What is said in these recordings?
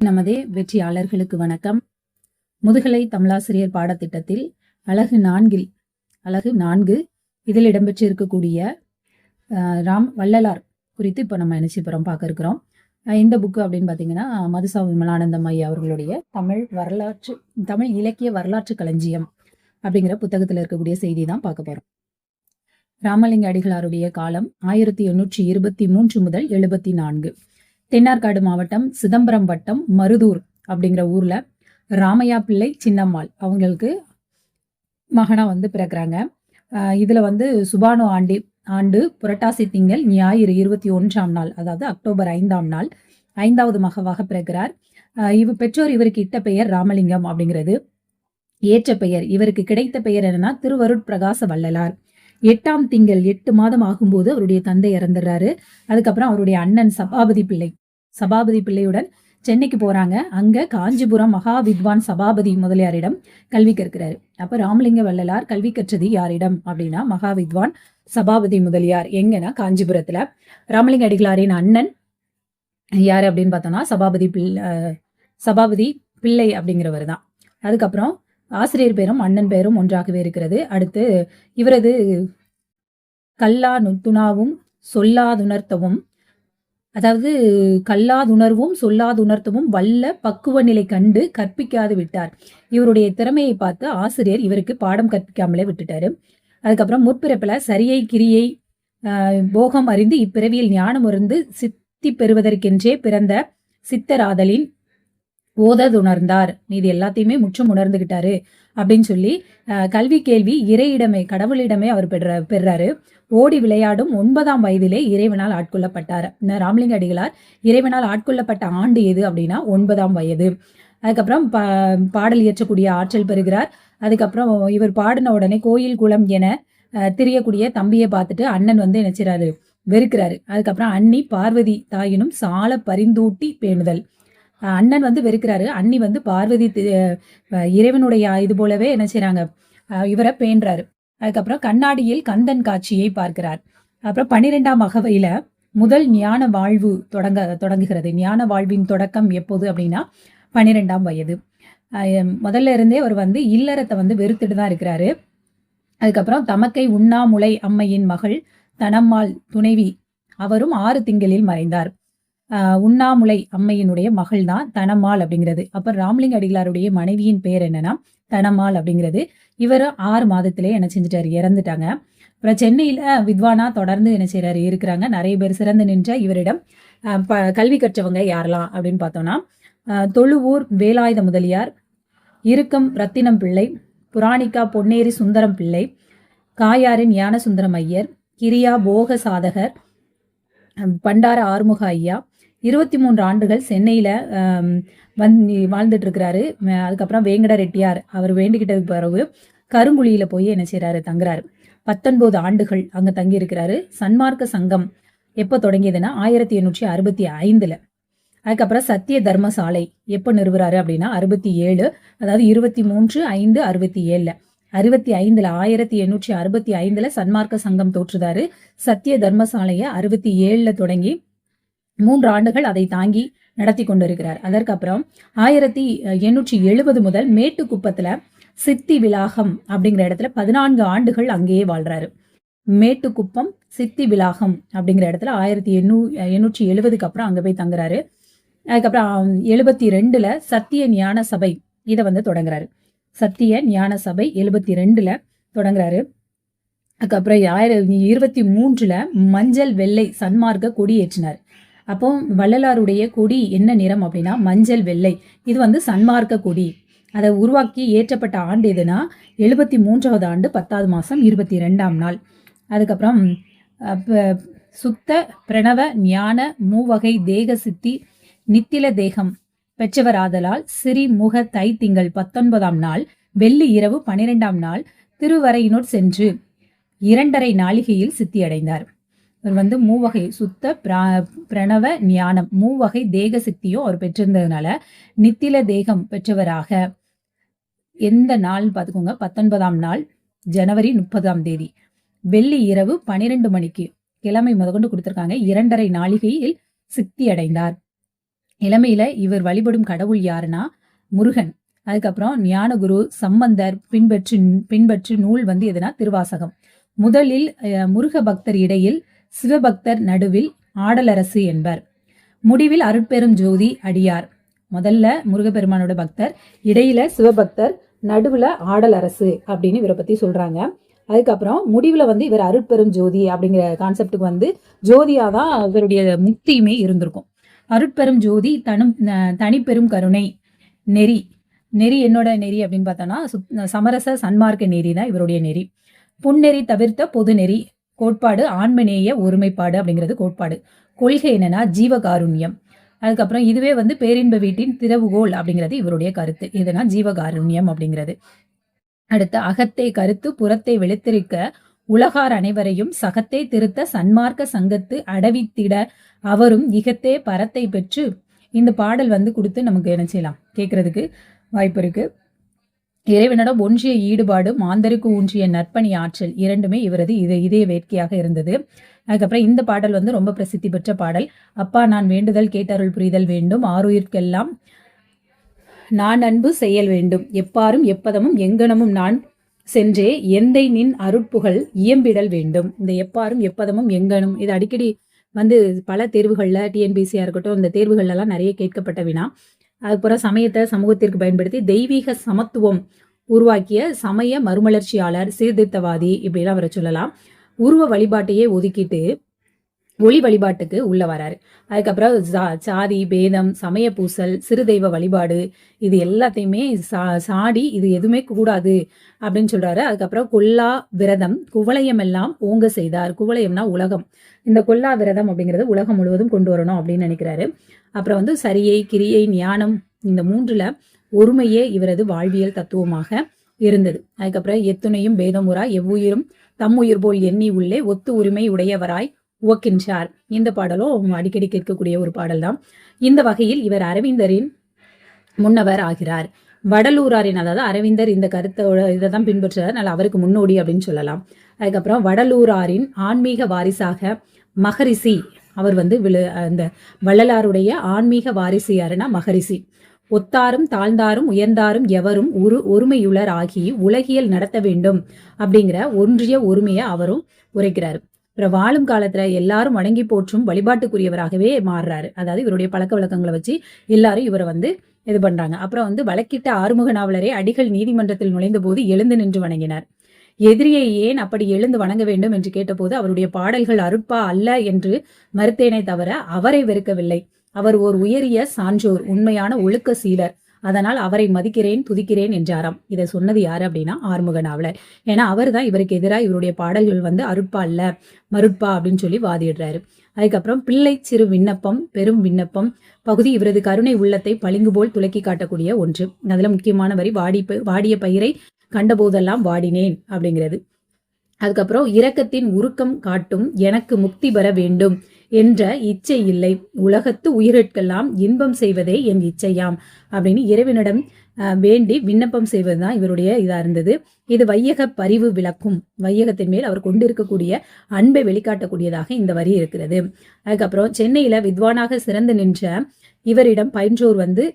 நமதே வெற்றியாளர்களுக்கு வணக்கம். முதுகலை தமிழாசிரியர் பாடத்திட்டத்தில் அழகு நான்கில் அழகு நான்கு இதில் இடம்பெற்றிருக்கக்கூடிய ராம் வள்ளலார் குறித்து இப்போ நம்ம நினைச்சுப்புறம் பார்க்க இருக்கிறோம். இந்த புக்கு அப்படின்னு பார்த்தீங்கன்னா மதுசா விமலானந்தம் ஐயா அவர்களுடைய தமிழ் வரலாற்று தமிழ் இலக்கிய வரலாற்று களஞ்சியம் அப்படிங்கிற புத்தகத்தில் இருக்கக்கூடிய செய்தி தான் பார்க்க போகிறோம் ராமலிங்க அடிகளாருடைய காலம் ஆயிரத்தி எண்ணூற்றி இருபத்தி மூன்று முதல் எழுபத்தி நான்கு. தென்னார்காடு மாவட்டம் சிதம்பரம் வட்டம் மருதூர் அப்படிங்கிற ஊர்ல ராமையா பிள்ளை சின்னம்மாள் அவங்களுக்கு மகனா வந்து பிறக்கிறாங்க. இதில் இதுல வந்து சுபானு ஆண்டி ஆண்டு புரட்டாசி திங்கள் ஞாயிறு இருபத்தி ஒன்றாம் நாள் அதாவது அக்டோபர் ஐந்தாம் நாள் ஐந்தாவது மகவாக பிறக்கிறார். இவ பெற்றோர் இவருக்கு இட்ட பெயர் ராமலிங்கம் அப்படிங்கிறது. ஏற்ற பெயர் இவருக்கு கிடைத்த பெயர் என்னன்னா திருவருட் பிரகாச வள்ளலார். எட்டாம் திங்கள் எட்டு மாதம் ஆகும்போது அவருடைய தந்தை இறந்துடுறாரு. அதுக்கப்புறம் அவருடைய அண்ணன் சபாபதி பிள்ளை சபாபதி பிள்ளையுடன் சென்னைக்கு போறாங்க. அங்க காஞ்சிபுரம் மகா வித்வான் சபாபதி முதலியாரிடம் கல்வி கற்கிறாரு. அப்ப ராமலிங்க வள்ளலார் கல்வி கற்றது யாரிடம் அப்படின்னா மகா வித்வான் சபாபதி முதலியார். எங்கன்னா காஞ்சிபுரத்துல. ராமலிங்க அடிகளாரின் அண்ணன் யார் அப்படின்னு பார்த்தோம்னா சபாபதி பிள்ளை சபாபதி பிள்ளை அப்படிங்கிறவர் தான் அதுக்கப்புறம் ஆசிரியர் பேரும் அண்ணன் பேரும் ஒன்றாகவே இருக்கிறது. அடுத்து இவரது கல்லா நுத்துணாவும் சொல்லாதுணர்த்தவும் அதாவது கல்லாதுணர்வும் சொல்லாதுணர்த்தவும் வல்ல பக்குவ நிலை கண்டு கற்பிக்காது விட்டார். இவருடைய திறமையை பார்த்து ஆசிரியர் இவருக்கு பாடம் கற்பிக்காமலே விட்டுட்டாரு. அதுக்கப்புறம் முற்பிறப்பில் சரியை கிரியை போகம் அறிந்து இப்பிறவியில் ஞானம் இருந்து சித்தி பெறுவதற்கென்றே பிறந்த சித்தராதலின் ஓததுணர்ந்தார் இது எல்லாத்தையுமே முற்றும் உணர்ந்துகிட்டாரு அப்படின்னு சொல்லி கல்வி கேள்வி இறையிடமே கடவுளிடமே அவர் பெற பெறாரு ஓடி விளையாடும் ஒன்பதாம் வயதிலே இறைவனால் ஆட்கொள்ளப்பட்டார். ராமலிங்க அடிகளார் இறைவனால் ஆட்கொள்ளப்பட்ட ஆண்டு எது அப்படின்னா ஒன்பதாம் வயது. அதுக்கப்புறம் பா பாடல் இயற்றக்கூடிய ஆற்றல் பெறுகிறார். அதுக்கப்புறம் இவர் பாடின உடனே கோயில் குளம் என தெரியக்கூடிய திரியக்கூடிய தம்பியை பார்த்துட்டு அண்ணன் வந்து நினைச்சிறாரு வெறுக்கிறாரு. அதுக்கப்புறம் அண்ணி பார்வதி தாயினும் சால பரிந்தூட்டி பேணுதல். அண்ணன் வந்து வெறுக்கிறாரு. அண்ணி வந்து பார்வதி இறைவனுடைய இது போலவே என்ன செய்யறாங்க இவரை பேண்றாரு. அதுக்கப்புறம் கண்ணாடியில் கந்தன் காட்சியை பார்க்கிறார். அப்புறம் பன்னிரெண்டாம் அகவையில முதல் ஞான வாழ்வு தொடங்க தொடங்குகிறது. ஞான வாழ்வின் தொடக்கம் எப்போது அப்படின்னா பன்னிரெண்டாம் வயது. முதல்ல இருந்தே அவர் வந்து இல்லறத்தை வந்து வெறுத்துட்டு தான் இருக்கிறாரு. அதுக்கப்புறம் தமக்கை உண்ணாமுலை அம்மையின் மகள் தனம்மாள் துணைவி. அவரும் ஆறு திங்களில் மறைந்தார். உண்ணாமுலை அம்மையினுடைய மகள் தான் தனமால் அப்படிங்கிறது. அப்புறம் ராமலிங்க அடிகளாருடைய மனைவியின் பேர் என்னன்னா தனமால் அப்படிங்கிறது. இவர் ஆறு மாதத்திலே என்ன செஞ்சிட்டாரு? இறந்துட்டாங்க. அப்புறம் சென்னையில வித்வானா தொடர்ந்து என்ன செய்யறாரு இருக்கிறாங்க. நிறைய பேர் சிறந்து நின்ற இவரிடம் ப- கல்வி கற்றவங்க யாரெல்லாம் அப்படின்னு பார்த்தோம்னா தொழுவூர் வேலாயுத முதலியார் இருக்கம் ரத்தினம் பிள்ளை புராணிக்கா பொன்னேரி சுந்தரம் பிள்ளை காயாரின் ஞானசுந்தரம் ஐயர் கிரியா போக சாதகர் பண்டார ஆறுமுக ஐயா இருபத்தி மூன்று ஆண்டுகள் சென்னையில் வந்து வாழ்ந்துட்டு இருக்கிறாரு அதுக்கப்புறம் வேங்கட ரெட்டியார் அவர் வேண்டிக்கிட்டதுக்கு பிறகு கருங்குழியில் போய் என்ன செய்கிறாரு தங்குறாரு. பத்தொன்பது ஆண்டுகள் அங்கே தங்கி இருக்கிறாரு சன்மார்க்க சங்கம் எப்போ தொடங்கியதுன்னா ஆயிரத்தி எண்ணூற்றி அறுபத்தி ஐந்தில். அதுக்கப்புறம் சத்திய தர்மசாலை எப்போ நிறுவுறாரு அப்படின்னா அறுபத்தி ஏழு அதாவது இருபத்தி மூன்று ஐந்து அறுபத்தி ஏழில். அறுபத்தி ஐந்துல ஆயிரத்தி எண்ணூற்றி அறுபத்தி ஐந்துல சன்மார்க்க சங்கம் தோற்றுதாரு. சத்திய தர்மசாலையை அறுபத்தி ஏழுல தொடங்கி மூன்று ஆண்டுகள் அதை தாங்கி நடத்தி கொண்டிருக்கிறார். அதற்கப்புறம் ஆயிரத்தி எண்ணூற்றி எழுபது முதல் மேட்டுக்குப்பத்துல சித்தி விலாகம் அப்படிங்கிற இடத்துல பதினான்கு ஆண்டுகள் அங்கேயே வாழ்றாரு. மேட்டுக்குப்பம் சித்தி விலாகம் அப்படிங்கிற இடத்துல ஆயிரத்தி எண்ணூ எண்ணூற்றி எழுபதுக்கு அப்புறம் அங்கே போய் தங்குறாரு. அதுக்கப்புறம் எழுபத்தி ரெண்டுல சத்திய ஞான சபை இதை வந்து தொடங்குறாரு. சத்திய ஞான சபை எழுபத்தி ரெண்டுல தொடங்குறாரு. அதுக்கப்புறம் ஆயிரம் இருபத்தி மூன்றுல மஞ்சள் வெள்ளை சன்மார்க்க கொடி ஏற்றினார் அப்போ வள்ளலாருடைய கொடி என்ன நிறம் அப்படின்னா மஞ்சள் வெள்ளை. இது வந்து சன்மார்க்க கொடி. அதை உருவாக்கி ஏற்றப்பட்ட ஆண்டு எதுனா எழுபத்தி மூன்றாவது ஆண்டு பத்தாவது மாதம் இருபத்தி ரெண்டாம் நாள். அதுக்கப்புறம் சுத்த பிரணவ ஞான மூவகை தேக சித்தி நித்தில தேகம் பெற்றவராதலால் சிறிமுக தை திங்கள் பத்தொன்பதாம் நாள் வெள்ளி இரவு பனிரெண்டாம் நாள் திருவரையினுட் சென்று இரண்டரை நாளிகையில் சித்தியடைந்தார். இவர் வந்து மூவகை சுத்த பிரா- பிரணவ ஞானம் மூவகை தேக சக்தியும் அவர் பெற்றிருந்ததுனால நித்தில தேகம் பெற்றவராக. எந்த நாள் பார்த்துக்கோங்க பத்தொன்பதாம் நாள் ஜனவரி முப்பதாம் தேதி. வெள்ளி இரவு பனிரெண்டு மணிக்கு கிழமை முதற்கொண்டு கொடுத்திருக்காங்க. இரண்டரை நாளிகையில் சித்தி அடைந்தார். இளமையில இவர் வழிபடும் கடவுள் யாருன்னா முருகன். அதுக்கப்புறம் ஞானகுரு சம்பந்தர் பின்பற்று பின்பற்றி நூல் வந்து எதுனா திருவாசகம். முதலில் முருக பக்தர் இடையில் சிவபக்தர் நடுவில் ஆடலரசு என்பர். முடிவில் அருட்பெரும் ஜோதி அடியார். முதல்ல முருகப்பெருமானோட பக்தர் இடையில சிவபக்தர் நடுவுல ஆடல் அரசு அப்படின்னு இவரை பத்தி சொல்றாங்க. அதுக்கப்புறம் முடிவுல வந்து இவர் அருட்பெரும் ஜோதி அப்படிங்கிற கான்செப்டுக்கு வந்து ஜோதியா தான் இவருடைய முக்தியுமே இருந்திருக்கும். அருட்பெரும் ஜோதி தனும் தனிப்பெரும் கருணை நெறி. நெறி என்னோட நெறி அப்படின்னு பார்த்தோன்னா சமரச சன்மார்க்க நெறி தான் இவருடைய நெறி. புன்னெறி தவிர்த்த பொது நெறி கோட்பாடு ஆண்மநேய ஒருமைப்பாடு அப்படிங்கிறது கோட்பாடு. கொள்கை என்னன்னா ஜீவகாருண்யம். அதுக்கப்புறம் இதுவே வந்து பேரின்ப வீட்டின் திறவுகோல் அப்படிங்கிறது இவருடைய கருத்து. இதுனா ஜீவகாருண்யம் அப்படிங்கிறது. அடுத்து அகத்தை கருத்து புறத்தை வெளுத்திருக்க உலகார் அனைவரையும் சகத்தை திருத்த சன்மார்க்க சங்கத்து அடவித்திட அவரும் இகத்தே பரத்தை பெற்று இந்த பாடல் வந்து கொடுத்து நமக்கு என்ன செய்யலாம்? கேட்கறதுக்கு வாய்ப்பு இருக்குது இறைவனிடம் ஒன்றிய ஈடுபாடு மாந்தருக்கு ஊன்றிய நற்பணி ஆற்றல் இரண்டுமே இவரது இது இதய வேட்கையாக இருந்தது. அதுக்கப்புறம் இந்த பாடல் வந்து ரொம்ப பிரசித்தி பெற்ற பாடல். அப்பா நான் வேண்டுதல் கேட்டருள் புரிதல் வேண்டும். ஆறுயிர்க்கெல்லாம் நான் அன்பு செயல் வேண்டும். எப்பாரும் எப்பதமும் எங்கனமும் நான் சென்றே எந்தை நின் அருட்புகழ் இயம்பிடல் வேண்டும். இந்த எப்பாரும் எப்பதமும் எங்கனும். இது அடிக்கடி வந்து பல தேர்வுகளில் டிஎன்பிசியாக இருக்கட்டும் இந்த தேர்வுகள்லாம் நிறைய கேட்கப்பட்ட வினா. அதுக்கப்புறம் சமயத்தை சமூகத்திற்கு பயன்படுத்தி தெய்வீக சமத்துவம் உருவாக்கிய சமய மறுமலர்ச்சியாளர் சீர்திருத்தவாதி இப்படிலாம் அவரை சொல்லலாம். உருவ வழிபாட்டையே ஒதுக்கிட்டு ஒளி வழிபாட்டுக்கு உள்ள வராரு. அதுக்கப்புறம் சாதி பேதம் சமய பூசல் சிறு தெய்வ வழிபாடு இது எல்லாத்தையுமே சா சாடி இது எதுவுமே கூடாது அப்படின்னு சொல்றாரு. அதுக்கப்புறம் கொல்லா விரதம் குவளையம் எல்லாம் ஓங்க செய்தார். குவளையம்னா உலகம். இந்த கொல்லா விரதம் அப்படிங்கிறது உலகம் முழுவதும் கொண்டு வரணும் அப்படின்னு நினைக்கிறாரு. அப்புறம் வந்து சரியை கிரியை ஞானம் இந்த மூன்றுல ஒருமையே இவரது வாழ்வியல் தத்துவமாக இருந்தது. அதுக்கப்புறம் எத்துணையும் பேதமுறா எவ்வுயிரும் தம்முயிர் போல் எண்ணி உள்ளே ஒத்து உரிமை உடையவராய் உவக்கின்றார். இந்த பாடலும் அடிக்கடி கேட்கக்கூடிய ஒரு பாடல் தான் இந்த வகையில் இவர் அரவிந்தரின் முன்னவர் ஆகிறார். வடலூராரின் அதாவது அரவிந்தர் இந்த கருத்தோட இதை தான் பின்பற்றுறார் நல்ல அவருக்கு முன்னோடி அப்படின்னு சொல்லலாம். அதுக்கப்புறம் வடலூராரின் ஆன்மீக வாரிசாக மகரிசி அவர் வந்து விழு அந்த வள்ளலாருடைய ஆன்மீக வாரிசு யாருன்னா மகரிஷி. ஒத்தாரும் தாழ்ந்தாரும் உயர்ந்தாரும் எவரும் ஒரு ஒருமையுளர் ஆகி உலகியல் நடத்த வேண்டும் அப்படிங்கிற ஒன்றிய ஒருமையை அவரும் உரைக்கிறாரு. அப்புறம் வாழும் காலத்துல எல்லாரும் வணங்கி போற்றும் வழிபாட்டுக்குரியவராகவே மாறுறாரு. அதாவது இவருடைய பழக்க வழக்கங்களை வச்சு எல்லாரும் இவரை வந்து இது பண்றாங்க. அப்புறம் வந்து வழக்கிட்ட ஆறுமுக நாவலரே அடிகள் நீதிமன்றத்தில் நுழைந்த போது எழுந்து நின்று வணங்கினார். எதிரியை ஏன் அப்படி எழுந்து வணங்க வேண்டும் என்று கேட்டபோது அவருடைய பாடல்கள் அருட்பா அல்ல என்று மறுத்தேனே தவிர அவரை வெறுக்கவில்லை. அவர் ஓர் உயரிய சான்றோர் உண்மையான ஒழுக்க சீலர். அதனால் அவரை மதிக்கிறேன் துதிக்கிறேன் என்றாராம். இதை சொன்னது யாரு அப்படின்னா ஆறுமுக நாவலர். ஏன்னா அவர் தான் இவருக்கு எதிராக இவருடைய பாடல்கள் வந்து அருட்பா அல்ல மருட்பா அப்படின்னு சொல்லி வாதிடுறாரு. அதுக்கப்புறம் பிள்ளை சிறு விண்ணப்பம் பெரும் விண்ணப்பம் பகுதி இவரது கருணை உள்ளத்தை பளிங்கு போல் துலக்கி காட்டக்கூடிய ஒன்று. அதுல முக்கியமான வரி வாடி வாடிய பயிரை கண்டபோதெல்லாம் வாடினேன் அப்படிங்கிறது. அதுக்கப்புறம் இரக்கத்தின் உருக்கம் காட்டும் எனக்கு முக்தி பெற வேண்டும் என்ற இச்சை இல்லை. உலகத்து உயிரிற்கெல்லாம் இன்பம் செய்வதே என் இச்சையாம் அப்படின்னு இறைவனிடம் வேண்டி விண்ணப்பம் செய்வதுதான் இவருடைய இதா இருந்தது. இது வையக பரிவு விளக்கும். வையகத்தின் மேல் அவர் கொண்டிருக்கக்கூடிய அன்பை வெளிக்காட்டக்கூடியதாக இந்த வரி இருக்கிறது. அதுக்கப்புறம் சென்னையில வித்வானாக சிறந்து நின்ற இவரிடம் பயின்றோர் வந்து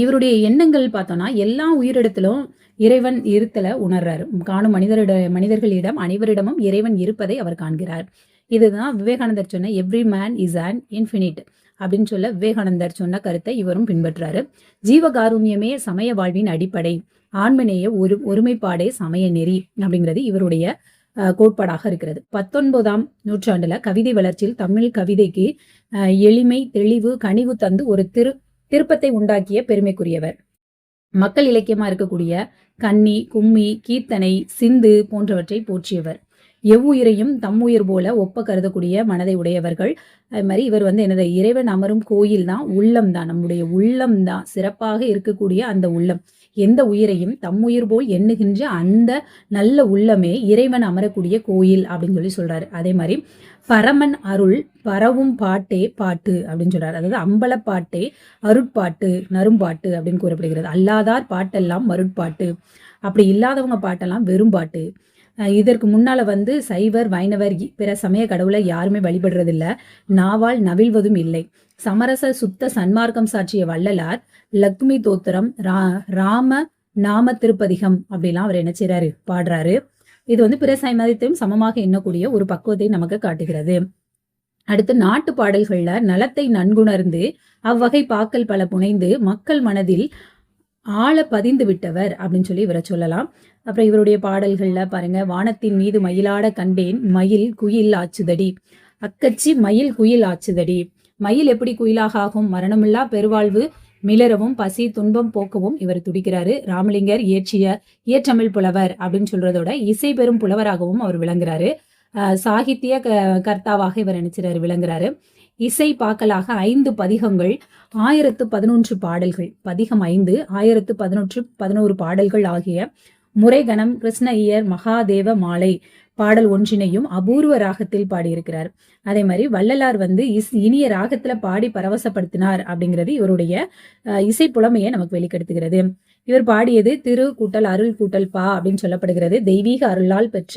இவருடைய எண்ணங்கள் பார்த்தோம்னா எல்லா உயிரிடத்திலும் இறைவன் இருத்தல உணர்றாரு. காணும் மனிதரிட மனிதர்களிடம் அனைவரிடமும் இறைவன் இருப்பதை அவர் காண்கிறார். இதுதான் விவேகானந்தர் சொன்ன every man is an infinite அப்படின்னு சொல்ல விவேகானந்தர் சொன்ன கருத்தை இவரும் பின்பற்றாரு. ஜீவகாருண்யமே சமய வாழ்வின் அடிப்படை. ஆண்மநேய ஒரு ஒருமைப்பாடே சமய நெறி அப்படிங்கிறது இவருடைய கோட்பாடாக இருக்கிறது. பத்தொன்பதாம் நூற்றாண்டுல கவிதை வளர்ச்சியில் தமிழ் கவிதைக்கு எளிமை தெளிவு கனிவு தந்து ஒரு திரு திருப்பத்தை உண்டாக்கிய பெருமைக்குரியவர். மக்கள் இலக்கியமா இருக்கக்கூடிய கன்னி கும்மி கீர்த்தனை சிந்து போன்றவற்றை போற்றியவர். எவ்வுயிரையும் தம்முயிர் போல ஒப்ப கருதக்கூடிய மனதை உடையவர்கள். அது மாதிரி இவர் வந்து என்னது இறைவன் அமரும் கோயில் தான் உள்ளம் தான் நம்முடைய உள்ளம் தான் சிறப்பாக இருக்கக்கூடிய அந்த உள்ளம். எந்த உயிரையும் தம்முயிர் போல் எண்ணுகின்ற அந்த நல்ல உள்ளமே இறைவன் அமரக்கூடிய கோயில் அப்படின்னு சொல்லி சொல்றாரு. அதே மாதிரி பரமன் அருள் பரவும் பாட்டே பாட்டு அப்படின்னு சொல்றாரு. அதாவது அம்பலப்பாட்டே அருட்பாட்டு நரும்பாட்டு அப்படின்னு கூறப்படுகிறது. அல்லாதார் பாட்டெல்லாம் மருட்பாட்டு. அப்படி இல்லாதவங்க பாட்டெல்லாம் வெறும் பாட்டு இதற்கு முன்னால வந்து சைவர் வைணவர் பிற சமய கடவுளை யாருமே வழிபடுறதில்ல. நாவால் நவிழ்வதும் இல்லை. சமரச சுத்த சன்மார்க்கம் சாட்சிய வள்ளலார் லக்ஷ்மி தோத்திரம் ரா ராம நாம திருப்பதிகம் அப்படிலாம் அவர் என்ன செய்றாரு? பாடுறாரு. இது வந்து பிற சமயத்தையும் சமமாக எண்ணக்கூடிய ஒரு பக்குவத்தை நமக்கு காட்டுகிறது. அடுத்து நாட்டு பாடல்கள்ல நலத்தை நன்குணர்ந்து அவ்வகை பாக்கல் பல புனைந்து மக்கள் மனதில் ஆழ பதிந்து விட்டவர் அப்படின்னு சொல்லி இவரை சொல்லலாம். அப்புறம் இவருடைய பாடல்கள்ல பாருங்க வானத்தின் மீது மயிலாட கண்டேன் மயில் குயில் ஆச்சுதடி. அக்கச்சி மயில் குயில் ஆச்சுதடி. மயில் எப்படி குயிலாக ஆகும் மரணமில்லா பெருவாழ்வு மிளரவும் பசி துன்பம் போக்கவும் இவர் துடிக்கிறாரு. ராமலிங்கர் இயற்றிய இயற்றமிழ் புலவர் அப்படின்னு சொல்றதோட இசை பெரும் புலவராகவும் அவர் விளங்குறாரு. அஹ் சாகித்ய க- கர்த்தாவாக இவர் நினைச்சிறாரு விளங்குறாரு. இசை பாக்கலாக ஐந்து பதிகங்கள் ஆயிரத்து பதினொன்று பாடல்கள். பதிகம் ஐந்து ஆயிரத்து பதினொன்று பதினோரு பாடல்கள் ஆகிய முறைகணம் கிருஷ்ண ஐயர் மகாதேவ மாலை பாடல் ஒன்றினையும் அபூர்வ ராகத்தில் பாடியிருக்கிறார். அதே மாதிரி வள்ளலார் வந்து இஸ் இனிய ராகத்துல பாடி பரவசப்படுத்தினார் அப்படிங்கிறது இவருடைய இசை புலமையை நமக்கு வெளிப்படுத்துகிறது. இவர் பாடியது திரு கூட்டல் அருள் கூட்டல் பா அப்படின்னு சொல்லப்படுகிறது. தெய்வீக அருளால் பெற்ற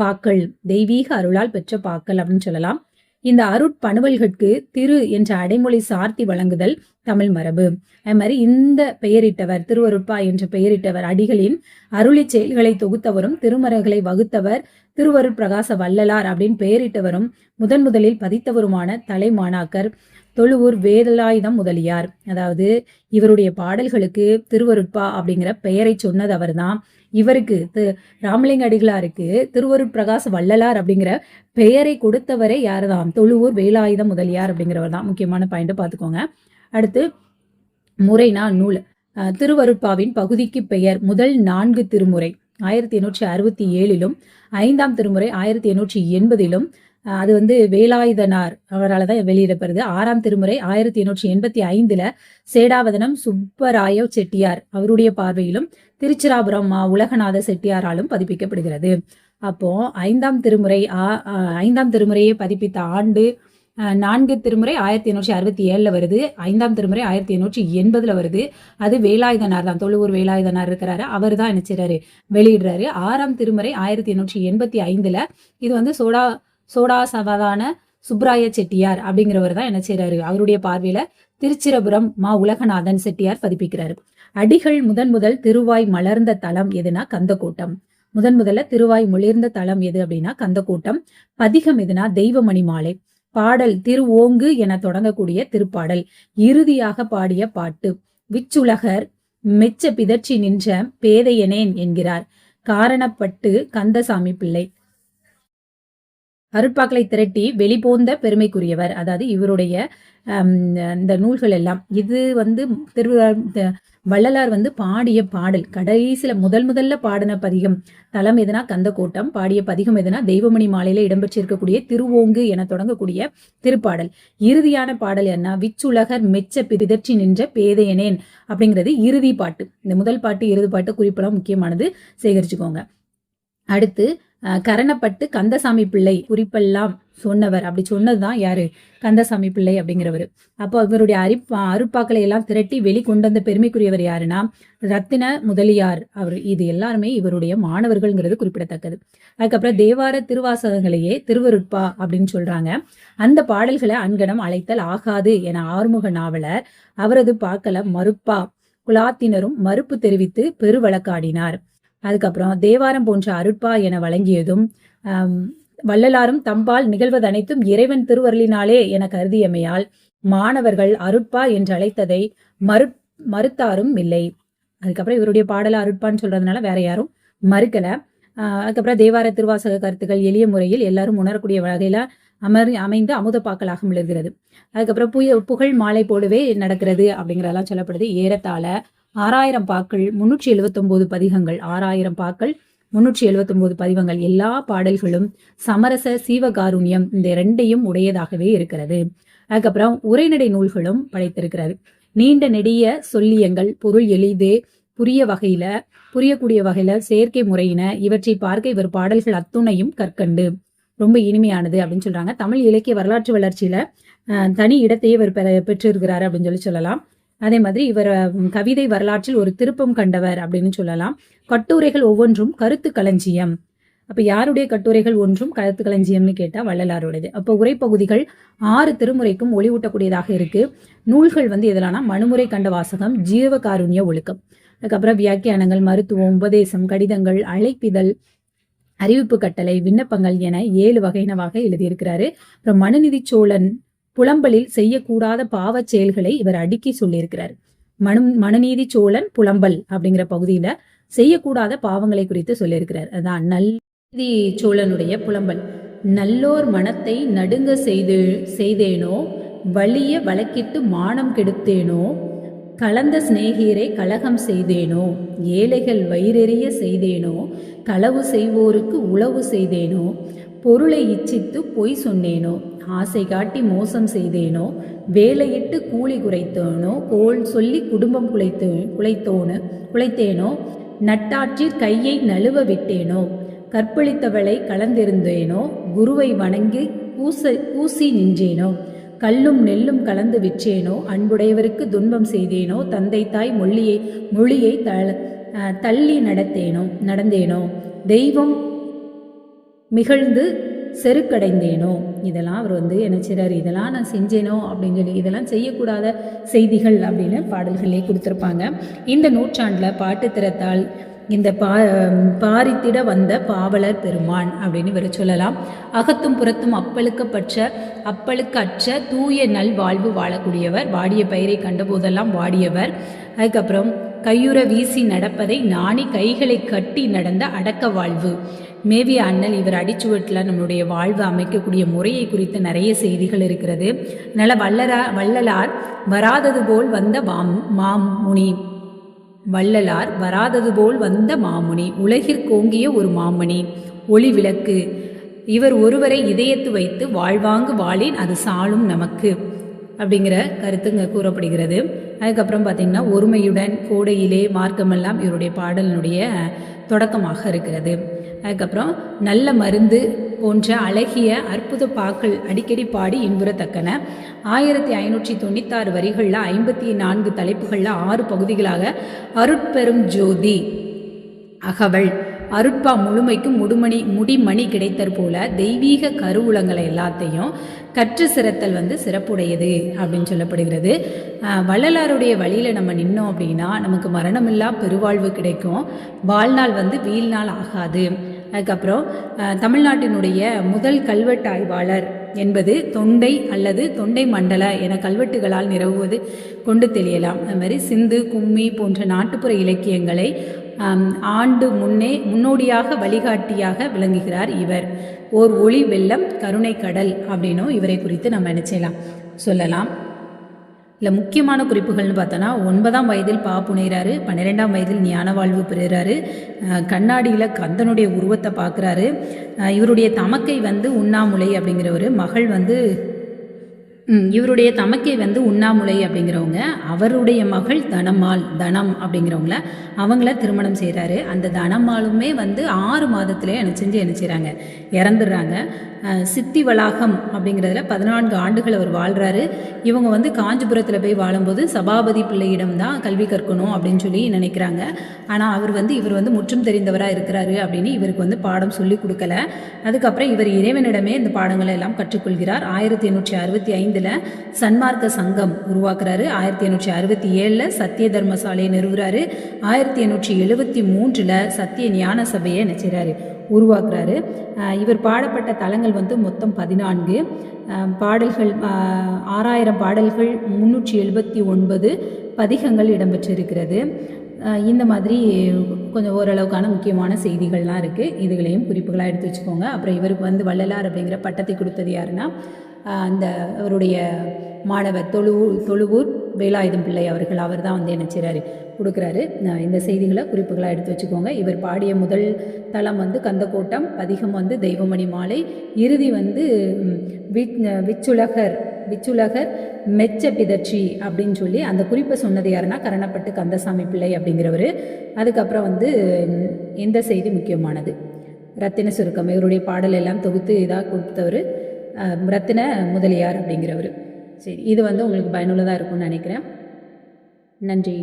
பாக்கள் தெய்வீக அருளால் பெற்ற பாக்கள் அப்படின்னு சொல்லலாம். இந்த அருட்பணுவல்களுக்கு திரு என்ற அடைமொழி சார்த்தி வழங்குதல் தமிழ் மரபு. அது மாதிரி இந்த பெயரிட்டவர் திருவருட்பா என்ற பெயரிட்டவர் அடிகளின் அருளி செயல்களை தொகுத்தவரும் திருமறைகளை வகுத்தவர் திருவருட் பிரகாச வள்ளலார் அப்படின்னு பெயரிட்டவரும் முதன் முதலில் பதித்தவருமான தலைமாணாக்கர். தொழுவூர் வேதலாயுதம் முதலியார். அதாவது இவருடைய பாடல்களுக்கு திருவருட்பா அப்படிங்கிற பெயரை சொன்னது அவர்தான். இவருக்கு தி- ராமலிங்க அடிகளாருக்கு திருவருட்பிரகாச வள்ளலார் அப்படிங்கிற பெயரை கொடுத்தவரே யாருதான்? தொழுவூர் வேலாயுதம் முதலியார் அப்படிங்கிறவர் தான். முக்கியமான பாயிண்ட் பார்த்துக்கோங்க அடுத்து முறைனா நூல். அஹ், திருவருட்பாவின் பகுதிக்கு பெயர் முதல் நான்கு திருமுறை. ஆயிரத்தி எண்ணூற்றி அறுபத்தி ஏழிலும் ஐந்தாம் திருமுறை ஆயிரத்தி எண்ணூற்றி எண்பதிலும் அது வந்து வேலாயுதனார் அவரால் தான் வெளியிடப்படுது. ஆறாம் திருமுறை ஆயிரத்தி எண்ணூற்றி எண்பத்தி ஐந்துல சேடாவதனம் சுப்பராய செட்டியார் அவருடைய பார்வையிலும் திருச்சிராபுரம் மா உலகநாத செட்டியாராலும் பதிப்பிக்கப்படுகிறது. அப்போ ஐந்தாம் திருமுறை ஐந்தாம் திருமுறையை பதிப்பித்த ஆண்டு நான்கு திருமுறை ஆயிரத்தி எண்ணூற்றி அறுபத்தி ஏழில் வருது. ஐந்தாம் திருமுறை ஆயிரத்தி எண்ணூற்றி எண்பதில் வருது. அது வேலாயுதனார் தான். தொழுவூர் வேலாயுதனார் இருக்கிறாரு. அவர் தான் என்ன வெளியிடுறாரு. ஆறாம் திருமுறை ஆயிரத்தி எண்ணூற்றி எண்பத்தி ஐந்தில் இது வந்து சோடா சோடாசவதான சுப்ராய செட்டியார் அப்படிங்கிறவர் தான் என்ன செய்யறாரு அவருடைய பார்வையில திருச்சிரபுரம் மா. உலகநாதன் செட்டியார் பதிப்பிக்கிறாரு. அடிகள் முதன் முதல் திருவாய் மலர்ந்த தலம் எதுனா கந்தக்கூட்டம் முதன் முதல்ல திருவாய் முளிர்ந்த தலம் எது அப்படின்னா கந்தக்கூட்டம் பதிகம் எதுனா தெய்வமணி மாலை. பாடல் திரு ஓங்கு என தொடங்கக்கூடிய திருப்பாடல். இறுதியாக பாடிய பாட்டு. விச்சுலகர் மெச்ச பிதற்றி நின்ற பேதையனேன் என்கிறார். காரணப்பட்டு கந்தசாமி பிள்ளை. அருட்பாக்களை திரட்டி வெளிபோந்த பெருமைக்குரியவர். அதாவது இவருடைய இந்த நூல்கள் எல்லாம். இது வந்து திரு த- வள்ளலார் வந்து பாடிய பாடல். கடைசியில முதல் முதல்ல பாடின பதிகம். தலம் எதுனா கந்தக்கோட்டம் பாடிய பதிகம் எதுனா தெய்வமணி மாலையில இடம்பெற்றிருக்கக்கூடிய திருவோங்கு என தொடங்கக்கூடிய திருப்பாடல். இறுதியான பாடல் என்ன? விச்சுலகர் மெச்ச பிதற்றி நின்ற பேதையனேன் அப்படிங்கிறது இறுதி பாட்டு. இந்த முதல் பாட்டு இறுதி பாட்டு குறிப்பெல்லாம் முக்கியமானது. சேகரிச்சுக்கோங்க. அடுத்து கரணப்பட்டு கந்தசாமி பிள்ளை குறிப்பெல்லாம் சொன்னவர். அப்படி சொன்னதுதான் யாரு? கந்தசாமி பிள்ளை அப்படிங்கிறவர். அப்போ இவருடைய அரிப்பா அருப்பாக்களை எல்லாம் திரட்டி வெளிக்கொண்டு வந்த பெருமைக்குரியவர் யாருன்னா ரத்தின முதலியார். அவர் இது எல்லாருமே இவருடைய மாணவர்கள்ங்கிறது குறிப்பிடத்தக்கது. அதுக்கப்புறம் தேவார திருவாசகங்களையே திருவருட்பா அப்படின்னு சொல்றாங்க. அந்த பாடல்களை அன்கணம் அழைத்தல் ஆகாது என ஆறுமுக நாவலர் அவரது பாக்கல மறுப்பா குலாத்தினரும் மறுப்பு தெரிவித்து பெருவழக்காடினார். அதுக்கப்புறம் தேவாரம் போன்ற அருட்பா என வழங்கியதும் வள்ளலாரும் தம்பால் நிகழ்வது அனைத்தும் இறைவன் திருவருளினாலே என கருதியமையால் மாணவர்கள் அருட்பா என்று அழைத்ததை மறு மறுத்தாரும் இல்லை. அதுக்கப்புறம் இவருடைய பாடல அருட்பான்னு சொல்றதுனால வேற யாரும் மறுக்கல. அதுக்கப்புறம் தேவார திருவாசக கருத்துக்கள் எளிய முறையில் எல்லாரும் உணரக்கூடிய வகையில அமர் அமைந்து அமுதப்பாக்களாக மிளர்கிறது. அதுக்கப்புறம் புய புகழ் மாலை போலவே நடக்கிறது அப்படிங்கிறதெல்லாம் சொல்லப்படுது. ஏறத்தாழ ஆறாயிரம் பாக்கள் முன்னூற்றி எழுபத்தொம்போது பதிகங்கள் ஆறாயிரம் பாக்கள் முன்னூற்றி எழுபத்தொம்போது பதிவங்கள் எல்லா பாடல்களும் சமரச சீவகாருண்யம். இந்த ரெண்டையும் உடையதாகவே இருக்கிறது. அதுக்கப்புறம் உரைநடை நூல்களும் படைத்திருக்கிறாரு நீண்ட நெடிய சொல்லியங்கள் பொருள் எளிது புரிய வகையில புரியக்கூடிய வகையில செயற்கை முறையின இவற்றை பார்க்க இவர் பாடல்கள் அத்துணையும் கற்கண்டு. ரொம்ப இனிமையானது அப்படின்னு சொல்றாங்க. தமிழ் இலக்கிய வரலாற்று வளர்ச்சியில தனி இடத்தையே இவர் பெற பெற்றிருக்கிறாரு அப்படின்னு சொல்லி சொல்லலாம். அதே மாதிரி இவர் கவிதை வரலாற்றில் ஒரு திருப்பம் கண்டவர் அப்படின்னு சொல்லலாம். கட்டுரைகள் ஒவ்வொன்றும் கருத்து களஞ்சியம். அப்ப யாருடைய கட்டுரைகள் ஒன்றும் கருத்துக்களஞ்சியம்னு கேட்டா வள்ளலாருடையது. அப்போ உரைப்பகுதிகள் ஆறு திருமுறைக்கும் ஒளிவூட்டக்கூடியதாக இருக்கு. நூல்கள் வந்து எதெல்லாம்னா மனுமுறை கண்ட வாசகம் ஜீவகாருண்ய ஒழுக்கம். அதுக்கப்புறம் வியாக்கியானங்கள் மருத்துவம் உபதேசம் கடிதங்கள் அழைப்பிதழ் அறிவிப்பு கட்டளை விண்ணப்பங்கள் என ஏழு வகையினவாக எழுதியிருக்கிறாரு. அப்புறம் மனுநிதி சோழன் புலம்பலில் செய்யக்கூடாத பாவச் செயல்களை இவர் அடுக்கி சொல்லியிருக்கிறார். மனு மனுநீதி சோழன் புலம்பல் அப்படிங்கிற பகுதியில செய்யக்கூடாத பாவங்களை குறித்து சொல்லியிருக்கிறார். அதான் நல்லீதி சோழனுடைய புலம்பல். நல்லோர் மனத்தை நடுங்க செய்து செய்தேனோ வலிய வழக்கிட்டு மானம் கெடுத்தேனோ கலந்த சிநேகியரை கலகம் செய்தேனோ ஏழைகள் வயிறெறிய செய்தேனோ களவு செய்வோருக்கு உளவு செய்தேனோ பொருளை இச்சித்து பொய் சொன்னேனோ ஆசை காட்டி மோசம் செய்தேனோ? வேலையிட்டு கூலி குறைத்தேனோ? கோல் சொல்லி குடும்பம் குலைத்து குலைத்தோனு குலைத்தேனோ? நட்டாற்றிற் கையை நழுவ விட்டேனோ? கற்பழித்தவளை கலந்திருந்தேனோ? குருவை வணங்கி பூச பூசி நின்றேனோ? கல்லும் நெல்லும் கலந்து விற்றேனோ? அன்புடையவருக்கு துன்பம் செய்தேனோ? தந்தை தாய் மொழியை மொழியை த தள்ளி நடத்தேனோ நடந்தேனோ? தெய்வம் மிகழ்ந்து செருக்கடைந்தேனோ? இதெல்லாம் அவர் வந்து என்ன செய்றாரு? இதெல்லாம் நான் செஞ்சேனோ? அப்படின்னு சொல்லி இதெல்லாம் செய்யக்கூடாத செய்திகள் அப்படின்னு பாடல்களே கொடுத்துருப்பாங்க. இந்த நூற்றாண்டில் பாட்டு திறத்தால் இந்த பா பாரித்திட வந்த பாவலர் பெருமான் அப்படின்னு இவர் சொல்லலாம். அகத்தும் புறத்தும் அப்பழுக்கப்பற்ற அப்பழுக்கற்ற தூய நல் வாழ்வு வாழக்கூடியவர் வாடிய பயிரை கண்டபோதெல்லாம் வாடியவர். அதுக்கப்புறம் கையுற வீசி நடப்பதை நாணி கைகளை கட்டி நடந்த அடக்க வாழ்வு. மேவி அண்ணல் இவர் அடிச்சுவட்டில் நம்மளுடைய வாழ்வு அமைக்கக்கூடிய முறையை குறித்து நிறைய செய்திகள் இருக்கிறது. அதனால் வல்லரா வள்ளலார் வராதது போல் வந்த மாம் மாமுனி வள்ளலார் வராதது போல் வந்த மாமுனி உலகிற்கோங்கிய ஒரு மாமணி ஒளி விளக்கு. இவர் ஒருவரை இதயத்து வைத்து வாழ்வாங்கு வாழின் அது சாலும் நமக்கு. அப்படிங்கிற கருத்துங்க கூறப்படுகிறது. அதுக்கப்புறம் பார்த்திங்கன்னா ஒருமையுடன் கோடையிலே மார்க்கமெல்லாம் இவருடைய பாடலினுடைய தொடக்கமாக இருக்கிறது. அதுக்கப்புறம் நல்ல மருந்து போன்ற அழகிய அற்புத பாக்கள் அடிக்கடி பாடி இன்புறத்தக்கன. ஆயிரத்தி ஐநூற்றி தொண்ணூத்தாறு வரிகளில் ஐம்பத்தி நான்கு தலைப்புகளில் ஆறு பகுதிகளாக அருட்பெரும் ஜோதி அகவல் அருட்பா முழுமைக்கும் முடுமணி முடிமணி கிடைத்தற் போல தெய்வீக கருவூலங்களை எல்லாத்தையும் கற்று சிறத்தல் வந்து சிறப்புடையது அப்படின்னு சொல்லப்படுகிறது. வள்ளலாருடைய வழியில் நம்ம நின்னோம் அப்படின்னா நமக்கு மரணமில்லா பெருவாழ்வு கிடைக்கும். வாழ்நாள் வந்து வீழ்நாள் ஆகாது. அதுக்கப்புறம் தமிழ்நாட்டினுடைய முதல் கல்வெட்டு ஆய்வாளர் என்பது தொண்டை அல்லது தொண்டை மண்டல என கல்வெட்டுகளால் நிரவுவது கொண்டு தெளியலாம். அது மாதிரி சிந்து கும்மி போன்ற நாட்டுப்புற இலக்கியங்களை ஆண்டு முன்னே முன்னோடியாக வழிகாட்டியாக விளங்குகிறார் இவர். ஓர் ஒளி வெள்ளம் கருணை கடல் அப்படின்னும் இவரை குறித்து நம்ம நினைச்சலாம். சொல்லலாம். இல்லை முக்கியமான குறிப்புகள்னு பார்த்தோன்னா ஒன்பதாம் வயதில் பா புனைகிறாரு பன்னிரெண்டாம் வயதில் ஞான வாழ்வு பெறுகிறாரு கண்ணாடியில் கந்தனுடைய உருவத்தை பார்க்குறாரு. இவருடைய தமக்கை வந்து உண்ணாமுலை அப்படிங்கிற ஒரு மகள் வந்து இவருடைய தமக்கை வந்து உண்ணாமுலை அப்படிங்கிறவங்க. அவருடைய மகள் தனம்மாள் தனம் அப்படிங்கிறவங்கள அவங்கள திருமணம் செய்கிறாரு அந்த தனம்மாளுமே வந்து ஆறு மாதத்திலே என்ன செஞ்சு என்ன செய்கிறாங்க இறந்துடுறாங்க. சித்தி வளாகம் அப்படிங்கிறதுல பதினான்கு ஆண்டுகள் அவர் வாழ்கிறாரு இவங்க வந்து காஞ்சிபுரத்தில் போய் வாழும்போது சபாபதி பிள்ளையிடம் தான் கல்வி கற்கணும் அப்படின்னு சொல்லி நினைக்கிறாங்க. ஆனால் அவர் வந்து இவர் வந்து முற்றும் தெரிந்தவராக இருக்கிறாரு அப்படின்னு இவருக்கு வந்து பாடம் சொல்லி கொடுக்கல. அதுக்கப்புறம் இவர் இறைவனிடமே இந்த பாடங்களை எல்லாம் கற்றுக்கொள்கிறார். ஆயிரத்தி எண்ணூற்றி அறுபத்தி ஐந்தில் சன்மார்க்க சங்கம் உருவாக்குறாரு. ஆயிரத்தி எண்ணூற்றி அறுபத்தி ஏழில் சத்திய தர்மசாலையை நிறுவுறாரு. ஆயிரத்தி எண்ணூற்றி எழுபத்தி மூன்றில் சத்திய ஞான சபையை நினைச்சாரு உருவாக்குறாரு. இவர் பாடப்பட்ட தலங்கள் வந்து மொத்தம் பதினான்கு. பாடல்கள் ஆறாயிரம் பாடல்கள் முன்னூற்றி எழுபத்தி ஒன்பது பதிகங்கள் இடம்பெற்றிருக்கிறது. இந்த மாதிரி கொஞ்சம் ஓரளவுக்கான முக்கியமான செய்திகள்லாம் இருக்குது இதுகளையும் குறிப்புகளாக எடுத்து வச்சுக்கோங்க. அப்புறம் இவருக்கு வந்து வள்ளலார் அப்படிங்கிற பட்டத்தை கொடுத்தது யாருன்னா அந்த அவருடைய மாணவர் தொழு தொழுவூர் வேலாயுதம் பிள்ளை அவர்கள் அவர் தான் வந்து என்ன செய்கிறாரு கொடுக்குறாரு. இந்த செய்திகளை குறிப்புகளாக எடுத்து வச்சுக்கோங்க. இவர் பாடிய முதல் தளம் வந்து கந்தக்கோட்டம் பதிகம் வந்து தெய்வமணி மாலை. இறுதி வந்து விச்சுலகர் விச்சுலகர் மெச்ச பிதற்றி அப்படின்னு சொல்லி அந்த குறிப்பை சொன்னது யாருன்னா கரணப்பட்டு கந்தசாமி பிள்ளை அப்படிங்கிறவர். அதுக்கப்புறம் வந்து இந்த செய்தி முக்கியமானது. ரத்தின சுருக்கம். இவருடைய பாடல் எல்லாம் தொகுத்து இதாக கொடுத்தவர். ரத்தின முதலியார் அப்படிங்கிறவர். சரி இது வந்து உங்களுக்கு பயனுள்ளதாக இருக்கும்னு நினைக்கிறேன். நன்றி.